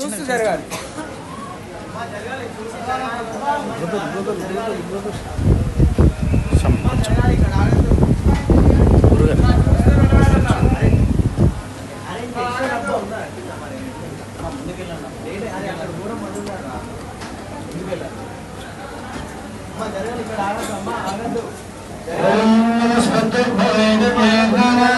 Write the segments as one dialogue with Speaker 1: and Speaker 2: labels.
Speaker 1: చూస్తూ జరగాలి
Speaker 2: జరగాలి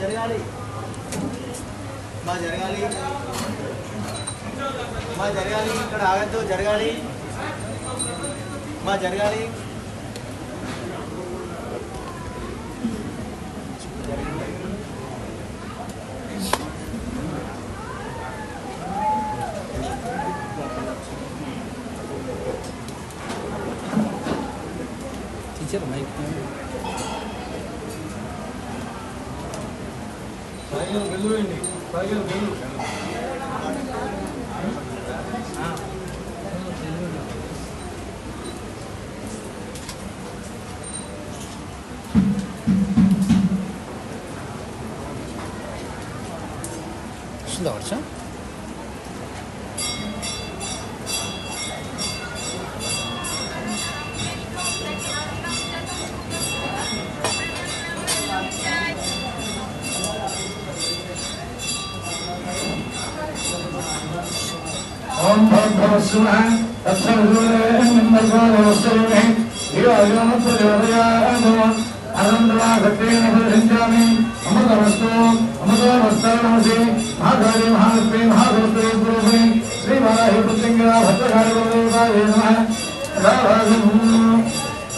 Speaker 2: జరగాలి మా జరగాలి మా జరగాలి ఇక్కడ ఆగద్దు జరగాలి. మా జరగాలి.
Speaker 1: టీచర్ మైక్ వస్తుందా వర్షం
Speaker 3: ఓం والسمع أستغفر من الله والسلم إلى يوم القيامة يا أبوان أرند ما كتير في الإنجام أمد رستو أمد رستو نمسي مهادري مهادري مهادري بروفي سري مالاهي بطنگرا بھتکاری بروفی باری نمہ راوازم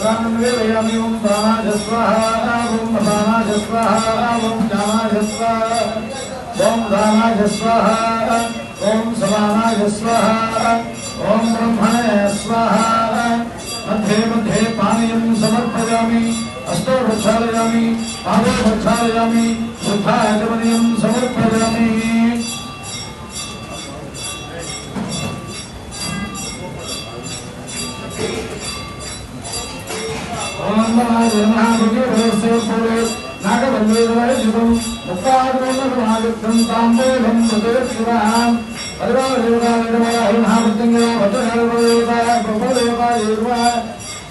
Speaker 3: رانویلیامیوم باما جسواها آبوم باما جسواها آبوم جاما جسواها بوم داما جسواها ओम समानाय स्वाहा ओम ब्रह्मणे स्वाहा, मध्ये मध्ये पानीयं समर्पयामि अष्टौ प्रक्षालयामि पादौ प्रक्षालयामि समर्पयामि। नागवल्लेदवाय जुगम् मुक्ताग्रेण समायुक्तं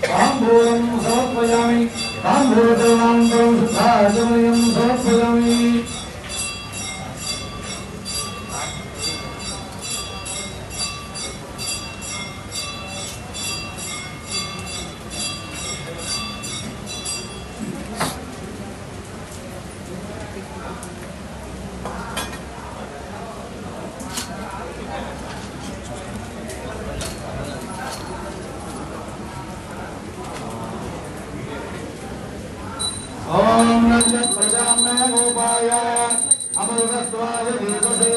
Speaker 3: ताम्बूलं समर्पयामि ताम्बूलचरणान्तरं शुद्धाचमयम् साम्राज्य प्रजा में गोपाय अमृतस्वाय देवसे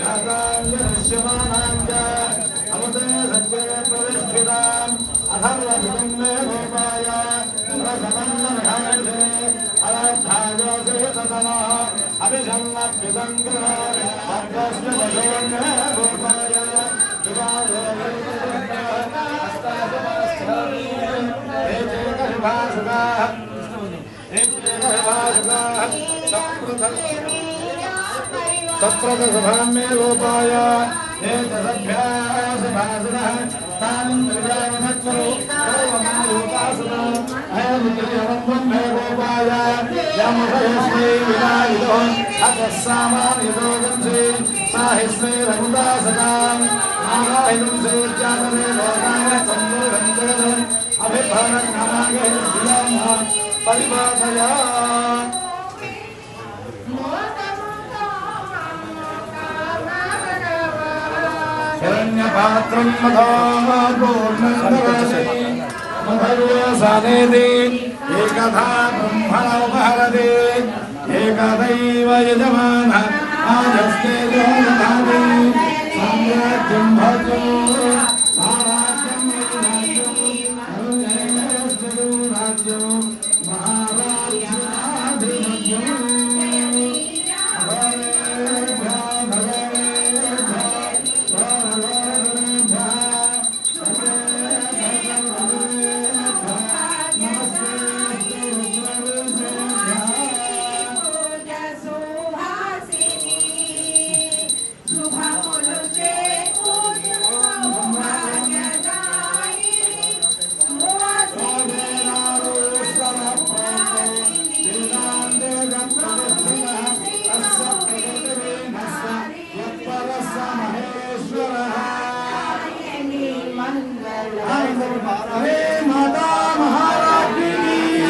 Speaker 3: राजान्य दृश्यमानाञ्च अमृते सत्ये प्रतिष्ठिताम् अथर्वभिदम् मे गोपाय प्रसमन्नधारणे अराध्यायोगे सतनः अभिषन्नभ्युसङ्ग्रह सर्वस्य दशोन्मे गोपाय विवादोगे हस्तासमस्थ तत्प्रत सभां मे लोकाय नेत्रसभ्यासभासनः तानं त्रिजानमत्वरो सर्वमालोकासना अयमुद्रियवत्वं मे गोपाय यमभयस्मै विनायितो अकस्सामानिरोगं श्री साहिस्मै रघुदासनां नारायणं श्रीर्जातरे लोकाय सम्मूढं जगदम् अभिभवन् नमागे श्रियामः పరిభాషయా శరణ్యపాత్రం మధోర్ణేది ఏకథా బ్రహ్మణోపహరది. ఏకదైవ యజమాన ఆజస్తే సామ్రాజ్యం భజో.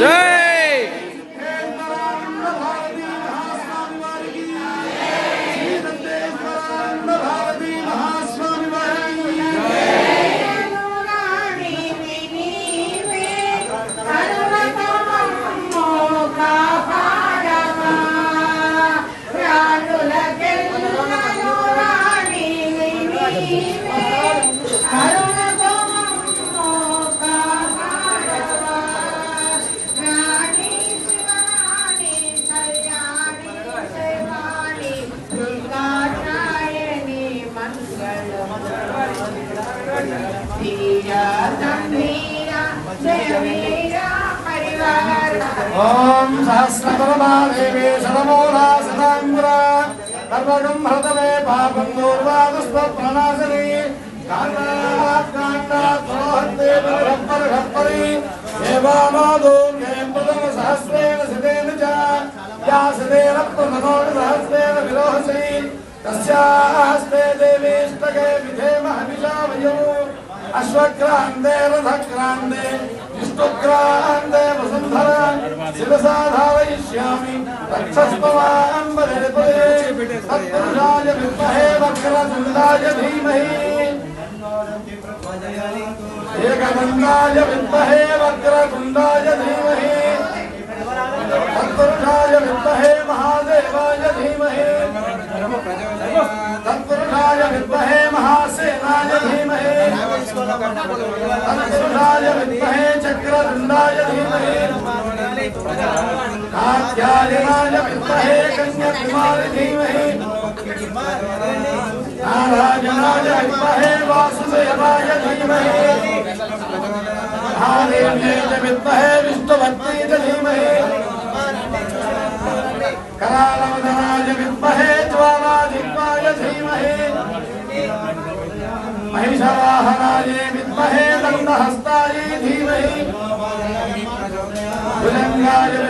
Speaker 1: જય
Speaker 3: ఓం సహస్రపరమా దేవే శతమూలా శతాంగురా సర్వగం పాపం దూర్వాదుస్వప్రణాశని సహస్రేణ సితేన చ. యా సితేన ప్రమనోణ సహస్రేణ తస్యాస్తే విధేమ వసుంధర శిరసా ధారయిష్యామి రక్షస్పవాంబరే తత్పురుషాయ విద్మహే వక్రతుండాయ ధీమహి. ఏకదండాయ విద్మహే వక్రతుండాయ ధీమహి. తత్పురుషాయ విద్మహే మహాదేవాయ ధీమహి. తత్పురుషాయ لما لم ينتهي كلمة مال ديمه هذا جمال ينتهي واصل يما يديمه هذه النيل بالطهي مستبتي دليمه كلام دراج بالطهي توالا ديما يديمه महिषवाह राजे विद्महे दंडहस्ताये धीमहि भुजंगाय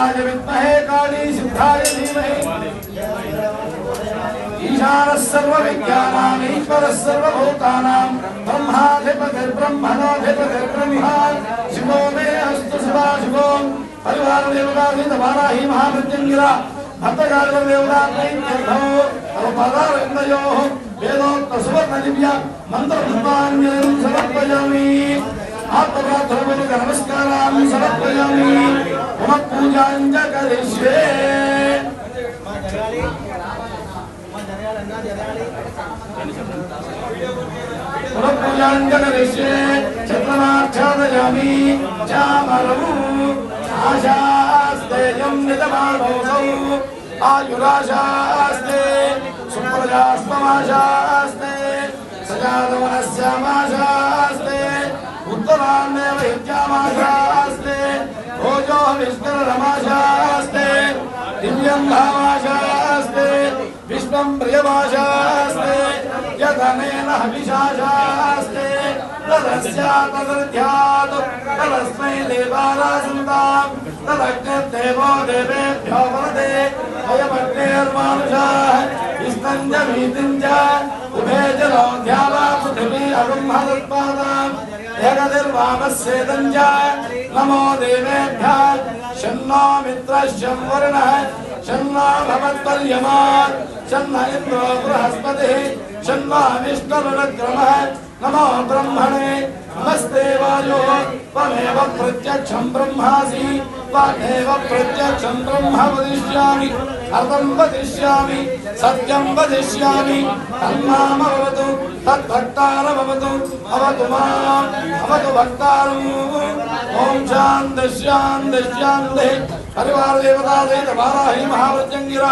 Speaker 3: महाभक्ताय विद्महे काली सिद्धाय धीमहि ईशानः सर्वविज्ञानाम् ईश्वरः सर्वभूतानां ब्रह्माधिपतिर्ब्रह्मणोऽधिपतिर्ब्रह्मा शिवो मे अस्तु शिवा शिवो परिवारदेवताधीतवाराही महामृत्युञ्जिरा भक्तकालदेवतात्रैत्यर्थो अवपदारन्दयोः वेदोक्तसुवर्णदिव्य मन्त्रपुष्पाञ्जलिं समर्पयामि ఆత్మగాత్రమునికి
Speaker 2: నమస్కారాన్ని సమర్పయామి. మమ పూజాంజ కరిష్యే
Speaker 3: పునఃపూజాంజలవిశ్వే చంద్రమాచ్ఛాదయామి చామరము ఆశాస్తేయం నిజమానోసౌ. ఆయురాశాస్తే. సుప్రజాస్మమాశాస్తే. సజానవనస్యమాశాస్తే उत्तरान्ने वैद्यामाशास्ते ओजो विष्णुरमाशास्ते दिव्यं भावाशास्ते विष्णुं प्रियमाशास्ते देवेभ्यो वरदे अयमग्निर्मानुषाः। విష్ణంజ వీతింజ ఉభే జలోధ్యాలా పృథివీ అరుంహదత్పాదాం జగదిర్వామస్యేదంజ నమో దేవేభ్య షన్నో మిత్రశ్యం వరుణः షన్నో భవత్పర్యమా షన్న ఇంద్రో బృహస్పతిः షన్నో విష్ణురుణక్రమः నమో బ్రహ్మణే నమస్తే వాయో త్వమేవ ప్రత్యక్షం బ్రహ్మాసి త్వమేవ ప్రత్యక్షం బ్రహ్మ వదిష్యామి అర్థం వదిష్యామి సత్యం వదిష్యామి తన్నామవతు తద్భక్తారమవతు అవతు మాం అవతు భక్తారం ఓం శాంతి శాంతి శాంతి పరివార దేవతా సహిత వారాహి మహావృత్యంగిర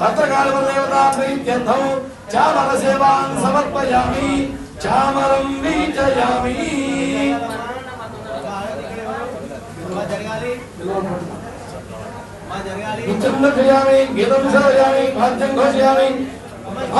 Speaker 3: భద్రకాళ దేవతా ప్రీత్యర్థం చామర సేవాన్ సమర్పయామి చామరం వీచయామి
Speaker 2: మా జరగాలి మా జరగాలి
Speaker 3: విచ్ఛిన్నయామి గీతం శ్రవయామి వాద్యం ఘోషయామి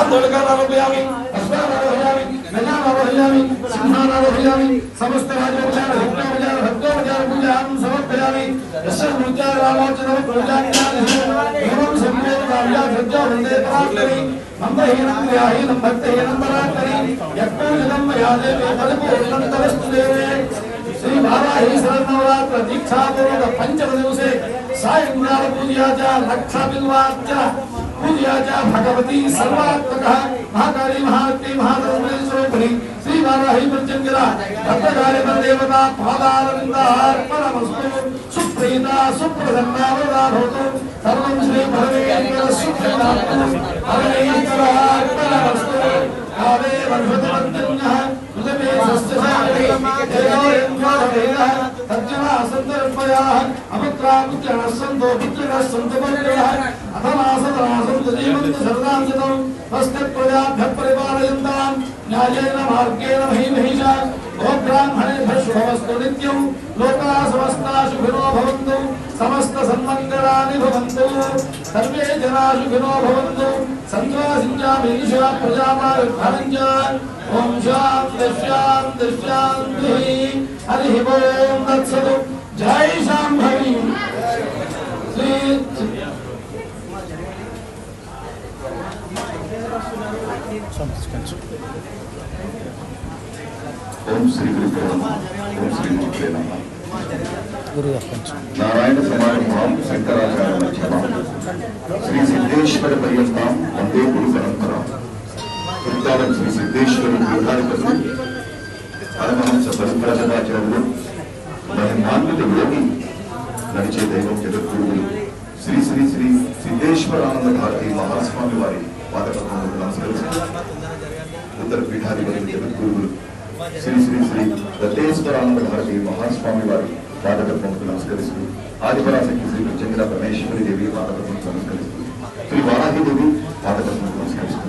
Speaker 3: ఆందోళకారోపయామి అశ్వానారోహయామి గజానారోహయామి సింహానారోహయామి సమస్త రాజోపచార భక్తోపచార భక్తోపచార పూజాం సమర్పయామి యస్య పూజా రామోచన పూజాజ్ఞానం సంవేద రామ్యా సజ్జా వందే పరాత్మని మందహీనం క్రియాహీనం భక్తహీనం పరాత్మని యజ్ఞోజితం మయా దేవే పరిపూర్ణం తరస్తు దేవే శ్రీ బాలాహి శరన్నవరాత్ర దీక్షాపూర్వక పంచమ దివసే సాయంకాల పూజయాచ లక్షాపిల్వాచ పూజయాచ पूजा च भगवती सर्वात्मक महाकाली महात्मी महादेवस्वरूपिणी श्री वाराही प्रत्यंगिरा भक्तकाली देवता पादारविंदार्पणमस्तु सुप्रीता सुप्रसन्ना वदा भवतु सर्वं श्री भगवेन्द्र सुप्रीतात्मन भगवेन्द्रार्पणमस्तु कावे वर्षतवन्तन्यः कृतमे सस्य सारे जयोरेन्द्र तर्जना सन्त रम्पयाः अपत्रापुत्रिणः सन्तो पुत्रिणः सन्ति परिणयः अथवासतराः सन्ति जीवन्ति सर्वां जतम् तस्त्वजाभ्यः परिपालयन्तां न्यायेन मार्गेण महीमहीश गोब्राह्मणेभ्यः शुभमस्तु नित्यं लोकाः समस्ताः शुभिनो भवन्तु समस्तसन्मङ्गलानि भवन्तु सर्वे जनाः शुभिनो भवन्तु सन्त्वासिञ्चामीशा प्रजामायुर्धनञ्च ओम शान्ति शान्ति शान्तिः हरि ॐ
Speaker 1: तत्सतु
Speaker 4: जय शाम्भवी। ओम श्री ओम श्री गुरु नारायण
Speaker 1: समारंभाम शंकराचार्य
Speaker 4: श्री सिद्धेश्वर पर्यंताम वंदे गुरु परम పర్యంతం వందే గురు పరంపర వృత్తాలం శ్రీ సిద్ధేశ్వరి పీఠాధిపతులు పరమహంస పరిప్రజనాచార్యులు మహిమాన్విత యోగి నడిచే దైవం జగద్గురువులు శ్రీ శ్రీ శ్రీ సిద్ధేశ్వరానంద భారతి మహాస్వామి వారి పాదపద్మములకు నమస్కరిస్తూ ఉత్తర పీఠాధిపతులు జగద్గురువులు శ్రీ శ్రీ శ్రీ దత్తేశ్వరానంద భారతి మహాస్వామి వారి పాదపద్మములకు నమస్కరిస్తూ ఆదిపరాశక్తి శ్రీ చంద్ర పరమేశ్వరి దేవి పాదపద్మకు నమస్కరిస్తూ శ్రీ వారాహిదేవి పాదపద్మకు నమస్కరిస్తున్నాను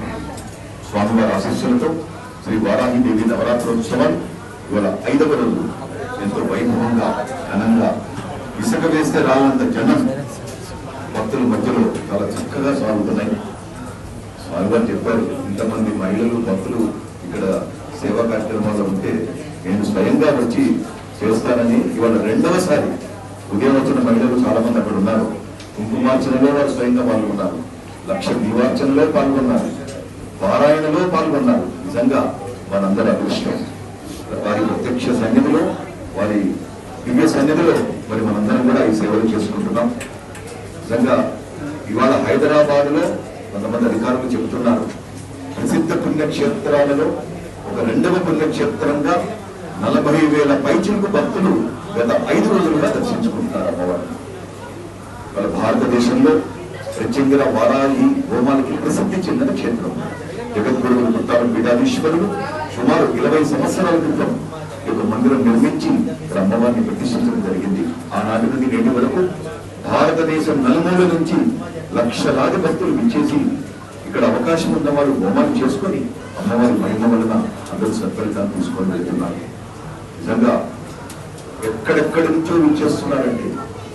Speaker 4: స్వామివారి ఆశీస్సులతో శ్రీ వారాహిదేవి నవరాత్రోత్సవాలు ఇవాళ ఐదవ రోజు. ఎంతో వైభవంగా ఘనంగా ఇసుక వేస్తే రాలంత జనం భక్తుల మధ్యలో చాలా చక్కగా సాగుతున్నాయి. స్వామివారు చెప్పారు ఇంతమంది మహిళలు భక్తులు ఇక్కడ సేవా కార్యక్రమాల్లో ఉంటే నేను స్వయంగా వచ్చి చేస్తానని ఇవాళ రెండవసారి ఉదయం వచ్చిన మహిళలు చాలా మంది అక్కడ ఉన్నారు. కుంకుమార్చనలో వారు స్వయంగా పాల్గొన్నారు. లక్ష దీవార్చనలో పాల్గొన్నారు. పారాయణలో పాల్గొన్నారు. నిజంగా మనందరి అదృష్టం. వారి ప్రత్యక్ష సన్నిధిలో వారి దివ్య సన్నిధిలో మరి మనందరం కూడా ఈ సేవలు చేసుకుంటున్నాం. నిజంగా ఇవాళ హైదరాబాద్లో కొంతమంది అధికారులు చెబుతున్నారు. ప్రసిద్ధ పుణ్యక్షేత్రాలలో ఒక రెండవ పుణ్యక్షేత్రంగా నలభై వేల పైచులకు భక్తులు గత ఐదు రోజులుగా దర్శించుకుంటున్నారు అమ్మవారిని వాళ్ళ భారతదేశంలో ప్రత్యంగిర వారాహి హోమాలకి ప్రసిద్ధి చెందిన క్షేత్రం. జగద్గురువులు పుట్టారు పీఠాధీశ్వరుడు. సుమారు ఇరవై సంవత్సరాల క్రితం ఒక మందిరం నిర్మించి ఇక్కడ అమ్మవారిని ప్రతిష్ఠించడం జరిగింది. ఆనాటి నుండి నేటి వరకు భారతదేశం నలుమూల నుంచి లక్షలాది భక్తులు విచ్చేసి ఇక్కడ అవకాశం ఉన్న వారు హోమాలు చేసుకొని అమ్మవారి మహిమ వలన అందరూ సత్ఫలితాన్ని తీసుకొని వెళ్తున్నారు నిజంగా ఎక్కడెక్కడి నుంచో విచ్చేస్తున్నారంటే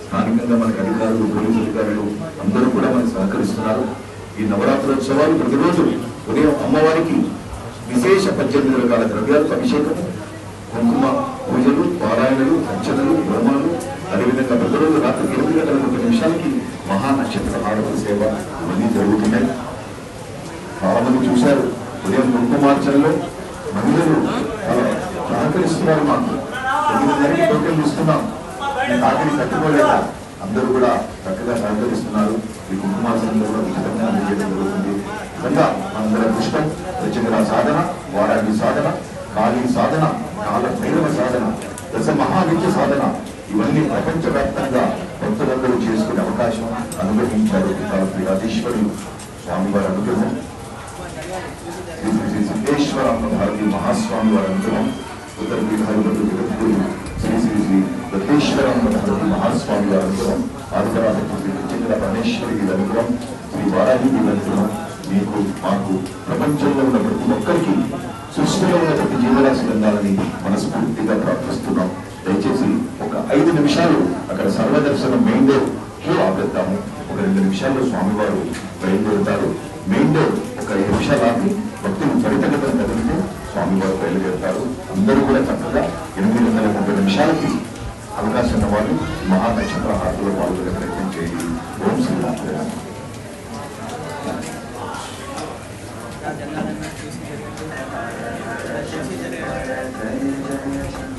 Speaker 4: స్థానికంగా మనకి అధికారులు పోలీసు అధికారులు అందరూ కూడా మనకు సహకరిస్తున్నారు. ఈ నవరాత్రోత్సవాలు ప్రతిరోజు ఉదయం అమ్మవారికి విశేష పద్దెనిమిది రకాల ద్రవ్యాలకు అభిషేకం కుంకుమ పూజలు పారాయణలు అర్చనలు హోమాలు అదేవిధంగా ప్రతిరోజు రాత్రి ఎనిమిది గంటల ముప్పై నిమిషాలకి మహా నక్షత్ర సేవ ఇవన్నీ జరుగుతున్నాయి. చాలా మంది చూశారు ఉదయం కుంకుమార్చనలో మహిళలు సహకరిస్తున్నారు మాకు. తొమ్మిదిన్నరకి టోకెన్ ఇస్తున్నాం. ఆఖరి కట్టుకోలేక అందరూ కూడా చక్కగా సహకరిస్తున్నారు. ఈ కుంకుమార్చనలో కూడా ఉచితంగా అందజేయడం జరుగుతుంది. కనుక మనందరి అదృష్టం ప్రత్యేక సాధన వారాగి సాధన కాళీ సాధన కాల భైరవ సాధన దశ మహావిద్య సాధన ఇవన్నీ ప్రపంచవ్యాప్తంగా భక్తులందరూ చేసుకునే అవకాశం అనుగ్రహించారు కాల పీఠాధీశ్వరులు స్వామివారి అనుగ్రహం. శ్రీ శ్రీ శ్రీ భారతి మహాస్వామి వారి అనుగ్రహం. ఉత్తర పీఠాధిపతులు జగద్గురు శ్రీ శ్రీ శ్రీ దత్తేశ్వరాంబ భారతి మహాస్వామి వారి అనుగ్రహం. ఆదిపరాధకు శ్రీ చంద్ర పరమేశ్వరి అనుగ్రహం. శ్రీ వారాహి అనుగ్రహం. మీకు మాకు ప్రపంచంలో ఉన్న ప్రతి ఒక్కరికి సృష్టిలో ఉన్న ప్రతి జీవరాశి అందాలని మనస్ఫూర్తిగా ప్రార్థిస్తున్నాం. దయచేసి ఒక ఐదు నిమిషాలు అక్కడ సర్వదర్శనం మెయిన్ డోర్ క్యూ ఆపేద్దాము. ఒక రెండు నిమిషాల్లో స్వామివారు బయలుదేరుతారు. మెయిన్ డోర్ ఒక ఐదు నిమిషాలు ఆపి భక్తులు త్వరితగతిన కదిలితే స్వామివారు బయలుదేరుతారు. అందరూ కూడా చక్కగా ఎనిమిది వందల ముప్పై నిమిషాలకి అవకాశం ఉన్న వాళ్ళు మహా నక్షత్ర హారతిలో పాల్గొనే ప్రయత్నం చేయండి. ఓం जगह